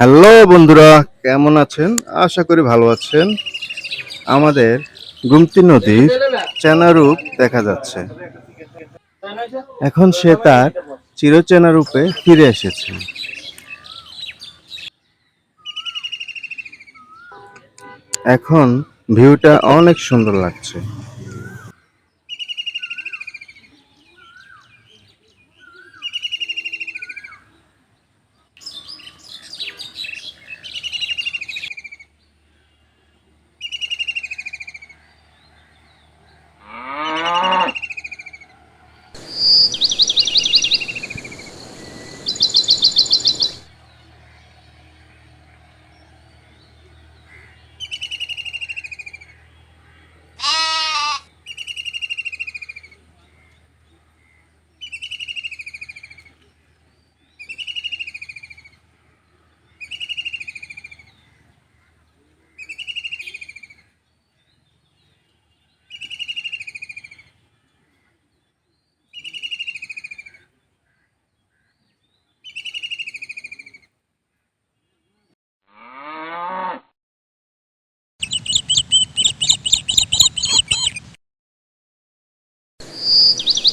Hello বন্ধুরা, কেমন আছেন? আশা করি ভালো আছেন। আমাদের গুমতি নদীর চেনারূপ দেখা যাচ্ছে। এখন সে তার চিরচেনা রূপে ফিরে এসেছে। এখন ভিউটা অনেক সুন্দর লাগছে। あ。